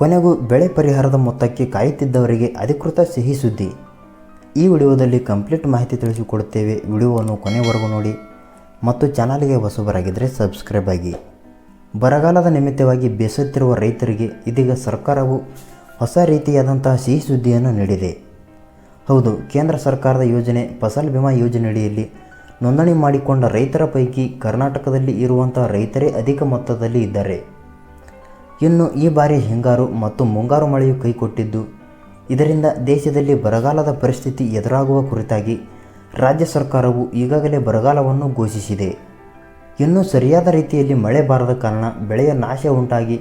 ಕೊನೆಗೂ ಬೆಳೆ ಪರಿಹಾರದ ಮೊತ್ತಕ್ಕೆ ಕಾಯುತ್ತಿದ್ದವರಿಗೆ ಅಧಿಕೃತ ಸಿಹಿ ಸುದ್ದಿ. ಈ ವಿಡಿಯೋದಲ್ಲಿ ಕಂಪ್ಲೀಟ್ ಮಾಹಿತಿ ತಿಳಿಸಿಕೊಡುತ್ತೇವೆ. ವಿಡಿಯೋವನ್ನು ಕೊನೆವರೆಗೂ ನೋಡಿ. ಮತ್ತು ಚಾನಲ್ಗೆ ಹೊಸಬರಾಗಿದ್ದರೆ ಸಬ್ಸ್ಕ್ರೈಬ್ ಆಗಿ. ಬರಗಾಲದ ನಿಮಿತ್ತವಾಗಿ ಬೇಸತ್ತಿರುವ ರೈತರಿಗೆ ಇದೀಗ ಸರ್ಕಾರವು ಹೊಸ ರೀತಿಯಾದಂತಹ ಸಿಹಿ ಸುದ್ದಿಯನ್ನು ನೀಡಿದೆ. ಹೌದು, ಕೇಂದ್ರ ಸರ್ಕಾರದ ಯೋಜನೆ ಫಸಲ್ ಬಿಮಾ ಯೋಜನೆಯಡಿಯಲ್ಲಿ ನೋಂದಣಿ ಮಾಡಿಕೊಂಡ ರೈತರ ಪೈಕಿ ಕರ್ನಾಟಕದಲ್ಲಿ ಇರುವಂತಹ ರೈತರೇ ಅಧಿಕ ಮೊತ್ತದಲ್ಲಿ ಇದ್ದಾರೆ. ಇನ್ನು ಈ ಬಾರಿ ಹಿಂಗಾರು ಮತ್ತು ಮುಂಗಾರು ಮಳೆಯು ಕೈಕೊಟ್ಟಿದ್ದು ಇದರಿಂದ ದೇಶದಲ್ಲಿ ಬರಗಾಲದ ಪರಿಸ್ಥಿತಿ ಎದುರಾಗುವ ಕುರಿತಾಗಿ ರಾಜ್ಯ ಸರ್ಕಾರವು ಈಗಾಗಲೇ ಬರಗಾಲವನ್ನು ಘೋಷಿಸಿದೆ. ಇನ್ನೂ ಸರಿಯಾದ ರೀತಿಯಲ್ಲಿ ಮಳೆ ಬಾರದ ಕಾರಣ ಬೆಳೆಯ ನಾಶ ಉಂಟಾಗಿ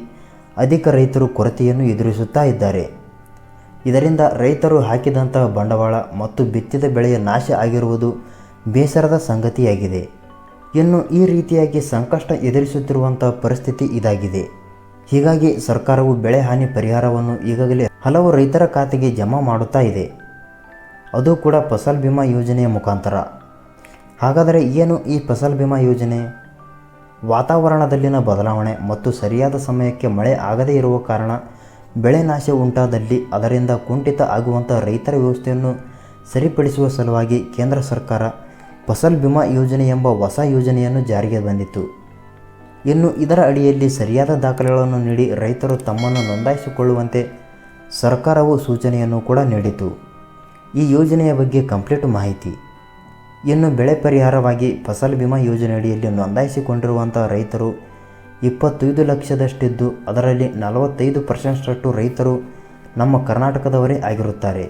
ಅಧಿಕ ರೈತರು ಕೊರತೆಯನ್ನು ಎದುರಿಸುತ್ತಾ ಇದ್ದಾರೆ. ಇದರಿಂದ ರೈತರು ಹಾಕಿದಂತಹ ಬಂಡವಾಳ ಮತ್ತು ಬಿತ್ತಿದ ಬೆಳೆಯ ನಾಶ ಆಗಿರುವುದು ಬೇಸರದ ಸಂಗತಿಯಾಗಿದೆ. ಇನ್ನು ಈ ರೀತಿಯಾಗಿ ಸಂಕಷ್ಟ ಎದುರಿಸುತ್ತಿರುವಂತಹ ಪರಿಸ್ಥಿತಿ ಇದಾಗಿದೆ. ಹೀಗಾಗಿ ಸರ್ಕಾರವು ಬೆಳೆ ಹಾನಿ ಪರಿಹಾರವನ್ನು ಈಗಾಗಲೇ ಹಲವು ರೈತರ ಖಾತೆಗೆ ಜಮಾ ಮಾಡುತ್ತಾ ಇದೆ. ಅದು ಕೂಡ ಫಸಲ್ ಬಿಮಾ ಯೋಜನೆಯ ಮುಖಾಂತರ. ಹಾಗಾದರೆ ಏನು ಈ ಫಸಲ್ ಬಿಮಾ ಯೋಜನೆ? ವಾತಾವರಣದಲ್ಲಿನ ಬದಲಾವಣೆ ಮತ್ತು ಸರಿಯಾದ ಸಮಯಕ್ಕೆ ಮಳೆ ಆಗದೇ ಇರುವ ಕಾರಣ ಬೆಳೆ ನಾಶ ಉಂಟಾದಲ್ಲಿ ಅದರಿಂದ ಕುಂಠಿತ ಆಗುವಂಥ ರೈತರ ವ್ಯವಸ್ಥೆಯನ್ನು ಸರಿಪಡಿಸುವ ಸಲುವಾಗಿ ಕೇಂದ್ರ ಸರ್ಕಾರ ಫಸಲ್ ಬಿಮಾ ಯೋಜನೆ ಎಂಬ ಹೊಸ ಯೋಜನೆಯನ್ನು ಜಾರಿಗೆ ಬಂದಿತ್ತು. ಇನ್ನು ಇದರ ಅಡಿಯಲ್ಲಿ ಸರಿಯಾದ ದಾಖಲೆಗಳನ್ನು ನೀಡಿ ರೈತರು ತಮ್ಮನ್ನು ನೋಂದಾಯಿಸಿಕೊಳ್ಳುವಂತೆ ಸರ್ಕಾರವು ಸೂಚನೆಯನ್ನು ಕೂಡ ನೀಡಿತು. ಈ ಯೋಜನೆಯ ಬಗ್ಗೆ ಕಂಪ್ಲೀಟ್ ಮಾಹಿತಿ. ಇನ್ನು ಬೆಳೆ ಪರಿಹಾರವಾಗಿ ಫಸಲ್ ಬಿಮಾ ಯೋಜನೆಯಡಿಯಲ್ಲಿ ನೋಂದಾಯಿಸಿಕೊಂಡಿರುವಂಥ ರೈತರು ಇಪ್ಪತ್ತೈದು ಲಕ್ಷದಷ್ಟಿದ್ದು ಅದರಲ್ಲಿ ನಲವತ್ತೈದು ಪರ್ಸೆಂಟ್ರಷ್ಟು ರೈತರು ನಮ್ಮ ಕರ್ನಾಟಕದವರೇ ಆಗಿರುತ್ತಾರೆ.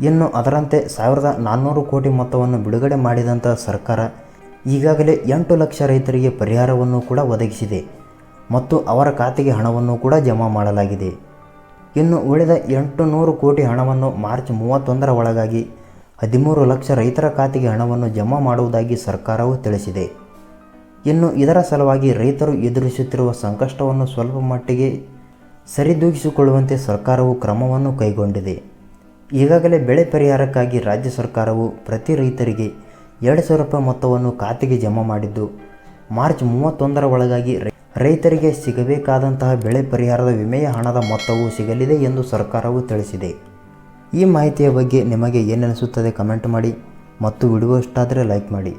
ಇನ್ನು ಅದರಂತೆ ಸಾವಿರದ ನಾನ್ನೂರು ಕೋಟಿ ಮೊತ್ತವನ್ನು ಬಿಡುಗಡೆ ಮಾಡಿದಂಥ ಸರ್ಕಾರ ಈಗಾಗಲೇ ಎಂಟು ಲಕ್ಷ ರೈತರಿಗೆ ಪರಿಹಾರವನ್ನು ಕೂಡ ಒದಗಿಸಿದೆ ಮತ್ತು ಅವರ ಖಾತೆಗೆ ಹಣವನ್ನು ಕೂಡ ಜಮಾ ಮಾಡಲಾಗಿದೆ. ಇನ್ನು ಉಳಿದ ಎಂಟು ನೂರು ಕೋಟಿ ಹಣವನ್ನು ಮಾರ್ಚ್ ಮೂವತ್ತೊಂದರ ಒಳಗಾಗಿ ಹದಿಮೂರು ಲಕ್ಷ ರೈತರ ಖಾತೆಗೆ ಹಣವನ್ನು ಜಮಾ ಮಾಡುವುದಾಗಿ ಸರ್ಕಾರವು ತಿಳಿಸಿದೆ. ಇನ್ನು ಇದರ ಸಲುವಾಗಿ ರೈತರು ಎದುರಿಸುತ್ತಿರುವ ಸಂಕಷ್ಟವನ್ನು ಸ್ವಲ್ಪ ಮಟ್ಟಿಗೆ ಸರಿದೂಗಿಸಿಕೊಳ್ಳುವಂತೆ ಸರ್ಕಾರವು ಕ್ರಮವನ್ನು ಕೈಗೊಂಡಿದೆ. ಈಗಾಗಲೇ ಬೆಳೆ ಪರಿಹಾರಕ್ಕಾಗಿ ರಾಜ್ಯ ಸರ್ಕಾರವು ಪ್ರತಿ ರೈತರಿಗೆ ಎರಡು ಸಾವಿರ ರೂಪಾಯಿ ಮೊತ್ತವನ್ನು ಖಾತೆಗೆ ಜಮಾ ಮಾಡಿದ್ದು. ಮಾರ್ಚ್ ಮೂವತ್ತೊಂದರ ಒಳಗಾಗಿ ರೈತರಿಗೆ ಸಿಗಬೇಕಾದಂತಹ ಬೆಳೆ ಪರಿಹಾರದ ವಿಮೆಯ ಹಣದ ಮೊತ್ತವು ಸಿಗಲಿದೆ ಎಂದು ಸರ್ಕಾರವು ತಿಳಿಸಿದೆ. ಈ ಮಾಹಿತಿಯ ಬಗ್ಗೆ ನಿಮಗೆ ಏನನಿಸುತ್ತದೆ ಕಮೆಂಟ್ ಮಾಡಿ ಮತ್ತು ವಿಡಿಯೋ ಇಷ್ಟಾದರೆ ಲೈಕ್ ಮಾಡಿ.